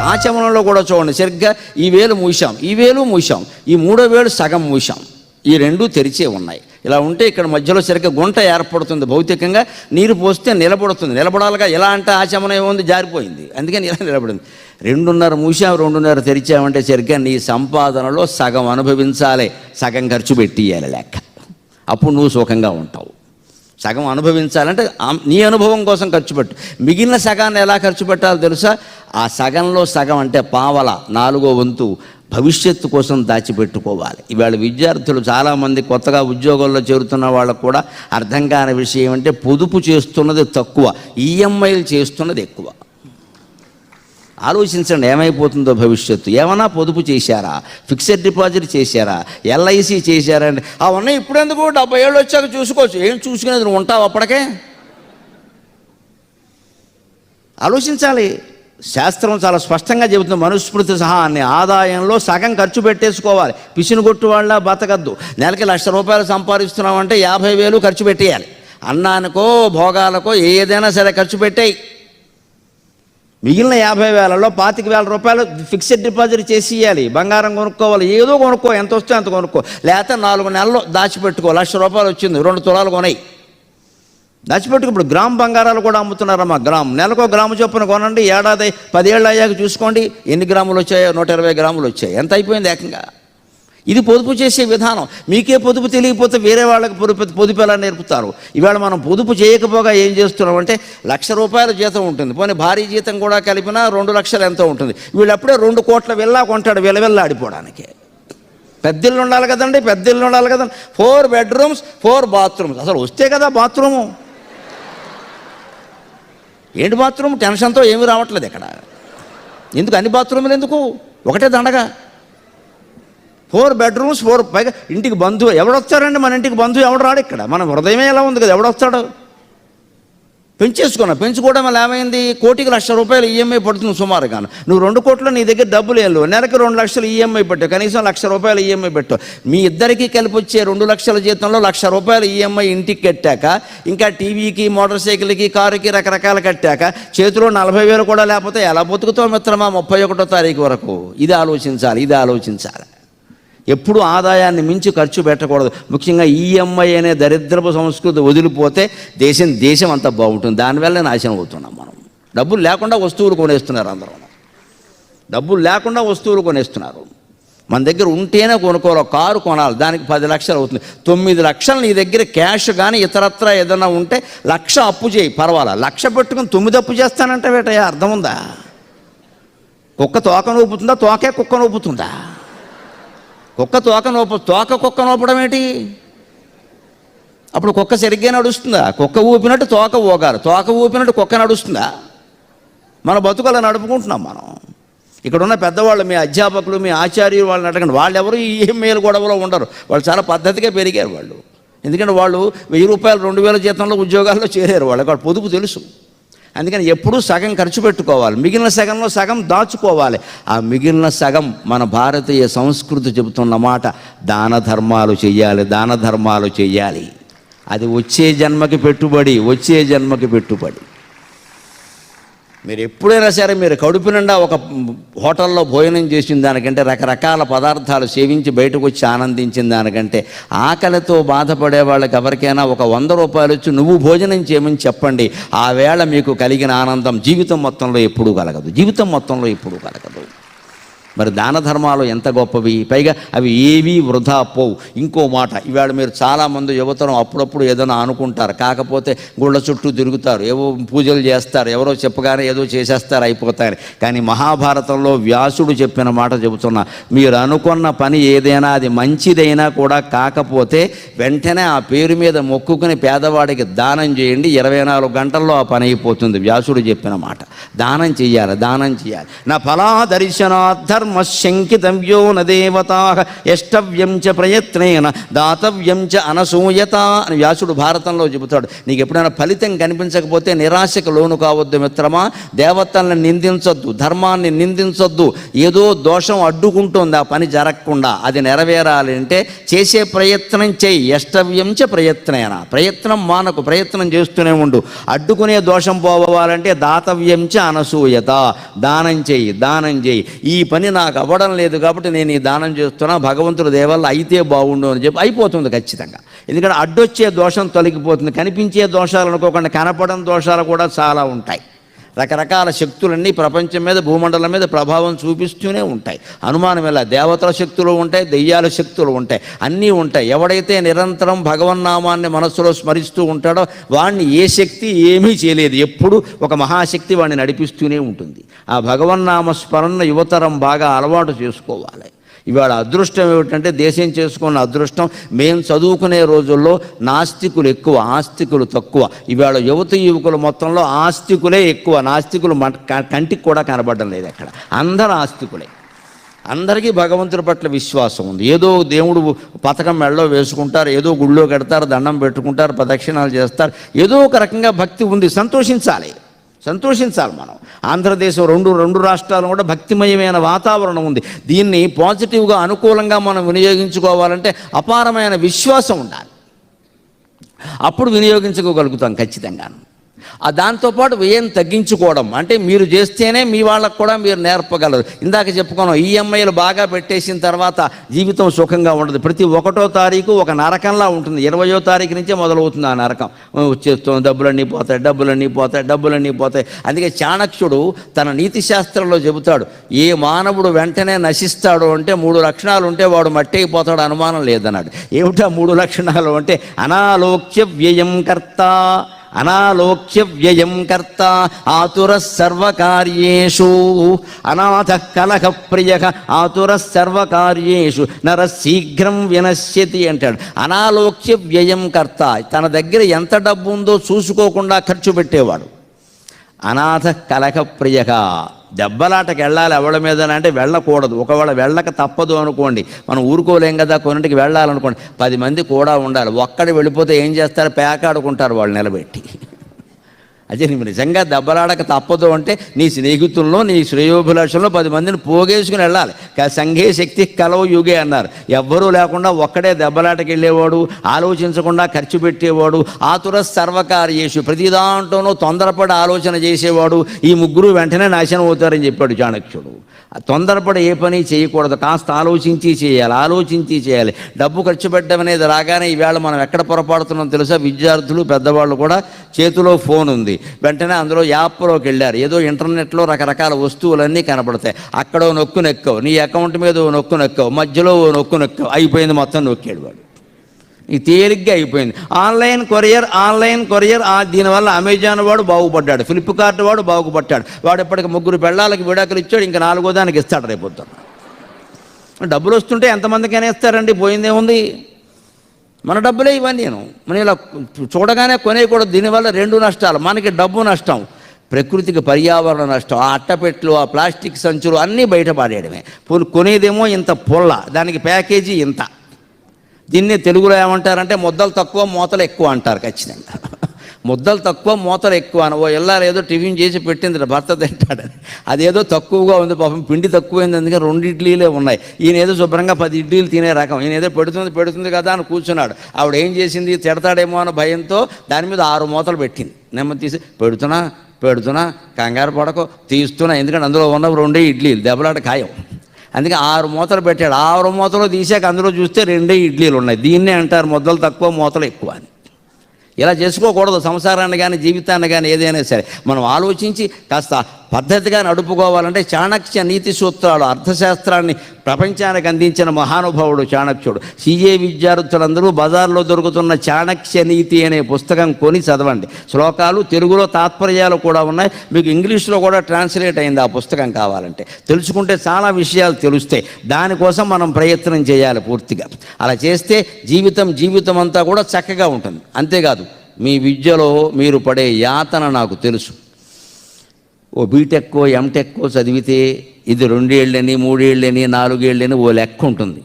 చూస్తారు ఆచమనంలో కూడా చూడండి సరిగ్గా ఈ వేలు మూసాం ఈ వేలు మూసాం ఈ మూడో వేలు సగం మూసాం ఈ రెండు తెరిచే ఉన్నాయి. ఇలా ఉంటే ఇక్కడ మధ్యలో సరిగ్గా గుంట ఏర్పడుతుంది భౌతికంగా నీరు పోస్తే నిలబడుతుంది. నిలబడాలిగా ఎలా అంటే ఆచమనం ఏముంది? జారిపోయింది. అందుకని ఇలా నిలబడింది. రెండున్నర మూసాం రెండున్నర తెరిచామంటే సరిగ్గా నీ సంపాదనలో సగం అనుభవించాలి. సగం ఖర్చు పెట్టియాలి లెక్క. అప్పుడు నువ్వు సుఖంగా ఉంటావు. సగం అనుభవించాలంటే నీ అనుభవం కోసం ఖర్చు పెట్టు. మిగిలిన సగాన్ని ఎలా ఖర్చు పెట్టాలో తెలుసా? ఆ సగంలో సగం అంటే పావల నాలుగో వంతు భవిష్యత్తు కోసం దాచిపెట్టుకోవాలి. ఇవాళ విద్యార్థులు చాలామంది కొత్తగా ఉద్యోగాల్లో చేరుతున్న వాళ్ళకు కూడా అర్థం కాని విషయం అంటే పొదుపు చేస్తున్నది తక్కువ ఈఎంఐలు చేస్తున్నది ఎక్కువ. ఆలోచించండి ఏమైపోతుందో భవిష్యత్తు. ఏమైనా పొదుపు చేశారా? ఫిక్స్డ్ డిపాజిట్ చేశారా? ఎల్ఐసి చేశారా అండి? అవన్నీ ఇప్పుడెందుకు? డెబ్బై ఏళ్ళు వచ్చాక చూసుకోవచ్చు. ఏం చూసుకునేది? నువ్వు ఉంటావు అప్పటికే? ఆలోచించాలి. శాస్త్రం చాలా స్పష్టంగా చెబుతుంది. మనుస్మృతి సహా అన్ని ఆదాయంలో సగం ఖర్చు పెట్టేసుకోవాలి. పిసిని కొట్టు వాళ్ళ బతకద్దు. నెలకి లక్ష రూపాయలు సంపాదిస్తున్నామంటే యాభై వేలు ఖర్చు పెట్టేయాలి. అన్నానికో భోగాలకో ఏదైనా సరే ఖర్చు పెట్టేయి. మిగిలిన యాభై వేలలో పాతిక వేల రూపాయలు ఫిక్స్డ్ డిపాజిట్ చేసి ఇవ్వాలి బంగారం కొనుక్కోవాలి. ఏదో కొనుక్కో ఎంత వస్తే అంత కొనుక్కో. లేకపోతే నాలుగు నెలలు దాచిపెట్టుకో. లక్ష రూపాయలు వచ్చింది రెండు తులాలు కొనాయి దాచిపెట్టుకు. ఇప్పుడు గ్రామ్ బంగారాలు కూడా అమ్ముతున్నారమ్మా. గ్రామ్ నెలకో గ్రాము చొప్పున కొనండి. ఏడాది పదేళ్ళు అయ్యాక చూసుకోండి. ఎన్ని గ్రాములు వచ్చాయో? నూట ఇరవై గ్రాములు వచ్చాయి. ఎంత అయిపోయింది ఏకంగా? ఇది పొదుపు చేసే విధానం. మీకే పొదుపు తెలియకపోతే వేరే వాళ్ళకి పొదుపు పొదుపు ఎలా నేర్పుతారు? ఇవాళ మనం పొదుపు చేయకపోగా ఏం చేస్తున్నాం అంటే లక్ష రూపాయల జీతం ఉంటుంది. పోనీ భారీ జీతం కూడా కలిపినా రెండు లక్షలు ఎంతో ఉంటుంది. వీళ్ళు అప్పుడే రెండు కోట్ల వెళ్ళా కొంటాడు విలవెల్లా ఆడిపోవడానికి ఉండాలి కదండి పెద్దిల్లు ఉండాలి కదండి ఫోర్ బెడ్రూమ్స్ ఫోర్ బాత్రూమ్స్ అసలు వస్తే కదా బాత్రూము. ఏంటి బాత్రూమ్? టెన్షన్తో ఏమీ రావట్లేదు ఇక్కడ. ఎందుకు? అన్ని బాత్రూములు ఎందుకు? ఒకటే దండగా. ఫోర్ బెడ్రూమ్స్ ఫోర్ పైగా ఇంటికి బంధువు ఎవడొచ్చారండి? మన ఇంటికి బంధువు ఎవడు రాడు ఇక్కడ? మన హృదయమే ఎలా ఉంది కదా? ఎవడొస్తాడు? పెంచేసుకున్నా. పెంచుకోవడం వల్ల ఏమైంది? కోటికి లక్ష రూపాయలు ఈఎంఐ పడుతుంది సుమారుగా నువ్వు రెండు కోట్లు నీ దగ్గర డబ్బులు లేవు. నెలకి రెండు లక్షలు ఈఎంఐ పెట్టావు కనీసం లక్ష రూపాయలు ఈఎంఐ పెట్టావు మీ ఇద్దరికి కలిపి వచ్చే రెండు లక్షల జీతంలో లక్ష రూపాయలు ఈఎంఐ ఇంటికి కట్టాక ఇంకా టీవీకి మోటార్ సైకిల్కి కారుకి రకరకాలు కట్టాక చేతిలో నలభై వేలు కూడా లేకపోతే ఎలా బతుకుతావు మిత్రమా ముప్పై ఒకటో తారీఖు వరకు? ఇది ఆలోచించాలి ఇది ఆలోచించాలి. ఎప్పుడు ఆదాయాన్ని మించి ఖర్చు పెట్టకూడదు. ముఖ్యంగా ఈఎంఐ అనే దరిద్రపు సంస్కృతి వదిలిపోతే దేశం దేశం అంతా బాగుంటుంది. దానివల్ల నాశనం అవుతున్నాం మనం. డబ్బులు లేకుండా వస్తువులు కొనేస్తున్నారు అందరూ. డబ్బులు లేకుండా వస్తువులు కొనేస్తున్నారు. మన దగ్గర ఉంటేనే కొనుక్కోవాలి. కారు కొనాలి. దానికి పది లక్షలు అవుతుంది. తొమ్మిది లక్షలు నీ దగ్గర క్యాష్ కానీ ఇతరత్ర ఏదైనా ఉంటే లక్ష అప్పు చేయి. పర్వాలా? లక్ష పెట్టుకుని తొమ్మిది అప్పు చేస్తానంటే వేటయ్యా అర్థం ఉందా? కుక్క తోక నూపుతుందా? తోకే కుక్క నూపుతుందా? కుక్క తోక నోప తోక కుక్క నోపడం ఏంటి? అప్పుడు కుక్క సరిగ్గా నడుస్తుందా? కుక్క ఊపినట్టు తోక ఊగారు తోక ఊపినట్టు కుక్క నడుస్తుందా? మన బతుకలా నడుపుకుంటున్నాం మనం. ఇక్కడ ఉన్న పెద్దవాళ్ళు మీ అధ్యాపకులు మీ ఆచార్యులు వాళ్ళని అడగండి. వాళ్ళు ఎవరు ఈ మేలు గొడవలో ఉండరు. వాళ్ళు చాలా పద్ధతిగా పెరిగారు వాళ్ళు. ఎందుకంటే వాళ్ళు వెయ్యి రూపాయలు రెండు వేల జీతంలో ఉద్యోగాల్లో చేరారు. వాళ్ళకి వాళ్ళ పొదుపు తెలుసు. అందుకని ఎప్పుడూ సగం ఖర్చు పెట్టుకోవాలి. మిగిలిన సగంలో సగం దాచుకోవాలి. ఆ మిగిలిన సగం మన భారతీయ సంస్కృతి చెబుతున్న మాట దాన ధర్మాలు చెయ్యాలి దాన ధర్మాలు చెయ్యాలి. అది వచ్చే జన్మకి పెట్టుబడి వచ్చే జన్మకి పెట్టుబడి. మీరు ఎప్పుడైనా సరే మీరు కడుపు నిండా ఒక హోటల్లో భోజనం చేసిన దానికంటే రకరకాల పదార్థాలు సేవించి బయటకు వచ్చి ఆనందించిన దానికంటే ఆకలితో బాధపడే వాళ్ళకి ఎవరికైనా ఒక వంద రూపాయలు వచ్చి నువ్వు భోజనం చేయమని చెప్పండి. ఆ వేళ మీకు కలిగిన ఆనందం జీవితం మొత్తంలో ఎప్పుడూ కలగదు. జీవితం మొత్తంలో ఎప్పుడూ కలగదు. మరి దాన ధర్మాలు ఎంత గొప్పవి? పైగా అవి ఏవీ వృధా పోవు. ఇంకో మాట ఇవాళ మీరు చాలామంది యువతరం అప్పుడప్పుడు ఏదైనా అనుకుంటారు. కాకపోతే గుళ్ళ చుట్టూ తిరుగుతారు. ఏవో పూజలు చేస్తారు. ఎవరో చెప్పగానే ఏదో చేసేస్తారు అయిపోతారు కానీ మహాభారతంలో వ్యాసుడు చెప్పిన మాట చెబుతున్నా మీరు అనుకున్న పని ఏదైనా అది మంచిదైనా కూడా కాకపోతే వెంటనే ఆ పేరు మీద మొక్కుకుని పేదవాడికి దానం చేయండి. ఇరవై నాలుగు గంటల్లో ఆ పని అయిపోతుంది. వ్యాసుడు చెప్పిన మాట. దానం చెయ్యాలి దానం చేయాలి నా ఫలా దర్శనాధర్మ శంకితవ్యో న దేవతా చ ప్రయత్నేన దాతవ్యం చ అనసూయత అని వ్యాసుడు భారతంలో చెబుతాడు. నీకు ఎప్పుడైనా ఫలితం కనిపించకపోతే నిరాశకు లోను కావద్దు మిత్రమా. దేవతల్ని నిందించొద్దు ధర్మాన్ని నిందించొద్దు. ఏదో దోషం అడ్డుకుంటుంది ఆ పని జరగకుండా. అది నెరవేరాలి అంటే చేసే ప్రయత్నం చేయి. ఎష్టవ్యం చ ప్రయత్నేన. ప్రయత్నం మానకు ప్రయత్నం చేస్తూనే ఉండు. అడ్డుకునే దోషం పోవాలంటే దాతవ్యం చ అనసూయత. దానం చేయి దానం చేయి. ఈ పని నాకు అవ్వడం లేదు కాబట్టి నేను ఈ దానం చేస్తున్నా భగవంతుడు దేవల్ల అయితే బాగుండు అని చెప్పి అయిపోతుంది ఖచ్చితంగా. ఎందుకంటే అడ్డొచ్చే దోషం తొలగిపోతుంది. కనిపించే దోషాలు అనుకోకుండా కనపడని దోషాలు కూడా చాలా ఉంటాయి. రకరకాల శక్తులన్నీ ప్రపంచం మీద భూమండలం మీద ప్రభావం చూపిస్తూనే ఉంటాయి. అనుమానం ఇలా దేవతల శక్తులు ఉంటాయి దెయ్యాల శక్తులు ఉంటాయి. అన్నీ ఉంటాయి. ఎవడైతే నిరంతరం భగవన్నామాన్ని మనస్సులో స్మరిస్తూ ఉంటాడో వాడిని ఏ శక్తి ఏమీ చేయలేదు. ఎప్పుడు ఒక మహాశక్తి వాడిని నడిపిస్తూనే ఉంటుంది. ఆ భగవన్నామ స్మరణ యువతరం బాగా అలవాటు చేసుకోవాలి. ఇవాళ అదృష్టం ఏమిటంటే దేశం చేసుకున్న అదృష్టం. మేము చదువుకునే రోజుల్లో నాస్తికులు ఎక్కువ ఆస్తికులు తక్కువ. ఇవాళ యువత యువకులు మొత్తంలో ఆస్తికులే ఎక్కువ. నాస్తికులు మన క- కంటికి కూడా కనబడడం లేదు అక్కడ అందరు ఆస్తికులే. అందరికీ భగవంతుడి పట్ల విశ్వాసం ఉంది. ఏదో దేవుడు పథకం మెడలో వేసుకుంటారు ఏదో గుళ్ళో కడతారు దండం పెట్టుకుంటారు ప్రదక్షిణాలు చేస్తారు. ఏదో ఒక రకంగా భక్తి ఉంది. సంతోషించాలి. సంతోషించాలి మనం. ఆంధ్రదేశం రెండు రెండు రాష్ట్రాలు కూడా భక్తిమయమైన వాతావరణం ఉంది. దీన్ని పాజిటివ్గా అనుకూలంగా మనం వినియోగించుకోవాలంటే అపారమైన విశ్వాసం ఉండాలి. అప్పుడు వినియోగించుకోగలుగుతాం ఖచ్చితంగాను. దాంతోపాటు వ్యయం తగ్గించుకోవడం. అంటే మీరు చేస్తేనే మీ వాళ్ళకు కూడా మీరు నేర్పగలరు. ఇందాక చెప్పుకున్నాం ఈఎంఐలు బాగా పెట్టేసిన తర్వాత జీవితం సుఖంగా ఉండదు. ప్రతి ఒకటో తారీఖు ఒక నరకంలా ఉంటుంది. ఇరవయో తారీఖు నుంచే మొదలవుతుంది ఆ నరకం. వచ్చేస్తాం డబ్బులన్నీ పోతాయి డబ్బులన్నీ పోతాయి డబ్బులన్నీ పోతాయి. అందుకే చాణక్యుడు తన నీతి శాస్త్రంలో చెబుతాడు ఏ మానవుడు వెంటనే నశిస్తాడు అంటే మూడు లక్షణాలు ఉంటే వాడు మట్టి అయిపోతాడు అనుమానం లేదన్నాడు. ఏమిటా మూడు లక్షణాలు అంటే అనాలోక్య వ్యయం కర్త అనాలోక్య వ్యయం కర్త ఆతుర సర్వకార్యేషు. అనాథ కలహ ప్రియ ఆతుర సర్వకార్యేషు. నర శీఘ్రం వినశ్యతి అంటాడు. అనాలోక్య వ్యయం కర్త తన దగ్గర ఎంత డబ్బు ఉందో చూసుకోకుండా ఖర్చు పెట్టేవాడు. అనాథ కలహ ప్రియ దెబ్బలాటకి వెళ్ళాలి ఎవడ మీద అంటే వెళ్ళకూడదు. ఒకవేళ వెళ్ళక తప్పదు అనుకోండి. మనం ఊరుకోలేం కదా కొన్నింటికి వెళ్ళాలనుకోండి. పది మంది కూడా ఉండాలి. ఒక్కడ వెళ్ళిపోతే ఏం చేస్తారు? పేకాడుకుంటారు వాళ్ళు నిలబెట్టి. అదే నువ్వు నిజంగా దెబ్బలాడక తప్పదు అంటే నీ స్నేహితుల్లో నీ శ్రేయోభిలాషంలో పది మందిని పోగేసుకుని వెళ్ళాలి. సంఘే శక్తి కలవు యుగే అన్నారు. ఎవ్వరూ లేకుండా ఒక్కడే దెబ్బలాటకి వెళ్ళేవాడు ఆలోచించకుండా ఖర్చు పెట్టేవాడు ఆతుర సర్వకార్యేషు ప్రతి దాంట్లోనూ తొందరపడి ఆలోచన చేసేవాడు ఈ ముగ్గురు వెంటనే నాశనం అవుతారని చెప్పాడు చాణక్యుడు తొందరపడి ఏ పని చేయకూడదు కాస్త ఆలోచించి చేయాలి ఆలోచించి చేయాలి. డబ్బు ఖర్చు పెట్టడం అనేది రాగానే ఈవేళ మనం ఎక్కడ పొరపాడుతున్నాం తెలుసా? విద్యార్థులు పెద్దవాళ్ళు కూడా చేతిలో ఫోన్ ఉంది వెంటనే అందులో యాప్లోకి వెళ్ళారు. ఏదో ఇంటర్నెట్లో రకరకాల వస్తువులన్నీ కనపడతాయి అక్కడ నొక్కు నొక్కావు. నీ అకౌంట్ మీద ఓ నొక్కు నొక్కావు. మధ్యలో ఓ నొక్కు నొక్కావు. అయిపోయింది మొత్తం నొక్కాడు వాడు. ఈ తేలిగ్గా అయిపోయింది. ఆన్లైన్ కొరియర్ ఆన్లైన్ కొరియర్ ఆ దీనివల్ల అమెజాన్ వాడు బాగుపడ్డాడు. ఫ్లిప్కార్ట్ వాడు బాగుపడ్డాడు. వాడు ఇప్పటికి ముగ్గురు పెళ్ళాలకి విడాకులు ఇచ్చాడు. ఇంకా నాలుగో దానికి ఇస్తాడు రేపొద్దున. డబ్బులు వస్తుంటే ఎంతమందికైనా ఇస్తారండి. పోయిందేముంది? మన డబ్బులే ఇవన్నీ నేను. మనం ఇలా చూడగానే కొనేయకూడదు. దీనివల్ల రెండు నష్టాలు. మనకి డబ్బు నష్టం ప్రకృతికి పర్యావరణ నష్టం ఆ అట్టపెట్లు ఆ ప్లాస్టిక్ సంచులు అన్నీ బయట పాడేయడమే కొనేదేమో ఇంత పొల్ల దానికి ప్యాకేజీ ఇంత. దీన్ని తెలుగులో ఏమంటారంటే ముద్దలు తక్కువ మూతలు ఎక్కువ అంటారు ఖచ్చితంగా. ముద్దలు తక్కువ మూతలు ఎక్కువ అని. ఓ ఇల్లారు ఏదో టిఫిన్ చేసి పెట్టింది భర్త తింటాడని అదేదో తక్కువగా ఉంది పాపం పిండి తక్కువైంది అందుకే రెండు ఇడ్లీలే ఉన్నాయి. ఈయన ఏదో శుభ్రంగా పది ఇడ్లీలు తినే రకం. ఈయన ఏదో పెడుతుంది పెడుతుంది కదా అని కూర్చున్నాడు. ఆవిడ ఏం చేసింది? తిడతాడేమో అన్న భయంతో దాని మీద ఆరు మూతలు పెట్టింది. నెమ్మది తీసి పెడుతున్నా పెడుతున్నా కంగారు పడకు తీస్తున్నా. ఎందుకంటే అందులో ఉన్న రెండే ఇడ్లీలు దెబ్బలాట ఖాయం. అందుకే ఆరు మూతలు పెట్టాడు. ఆరు మూతలు తీసాక అందులో చూస్తే రెండే ఇడ్లీలు ఉన్నాయి. దీన్నే అంటారు ముద్దలు తక్కువ మూతలు ఎక్కువ అని. ఇలా చేసుకోకూడదు. సంసారాన్ని కానీ జీవితాన్ని కానీ ఏదైనా సరే. మనం ఆలోచించి కాస్త పద్ధతిగా నడుపుకోవాలంటే చాణక్య నీతి సూత్రాలు అర్థశాస్త్రాన్ని ప్రపంచానికి అందించిన మహానుభావుడు చాణక్యుడు. సీఏ విద్యార్థులందరూ బజార్లో దొరుకుతున్న చాణక్య నీతి అనే పుస్తకం కొని చదవండి. శ్లోకాలు తెలుగులో తాత్పర్యాలు కూడా ఉన్నాయి. మీకు ఇంగ్లీష్లో కూడా ట్రాన్స్లేట్ అయింది ఆ పుస్తకం కావాలంటే. తెలుసుకుంటే చాలా విషయాలు తెలుస్తాయి. దానికోసం మనం ప్రయత్నం చేయాలి పూర్తిగా. అలా చేస్తే జీవితం జీవితం అంతా కూడా చక్కగా ఉంటుంది. అంతేకాదు మీ విద్యలో మీరు పడే యాతన నాకు తెలుసు. ఓ బీటెక్కో ఎంటెక్కో చదివితే ఇది రెండేళ్ళని మూడేళ్ళని నాలుగేళ్ళని ఓ లెక్క ఉంటుంది.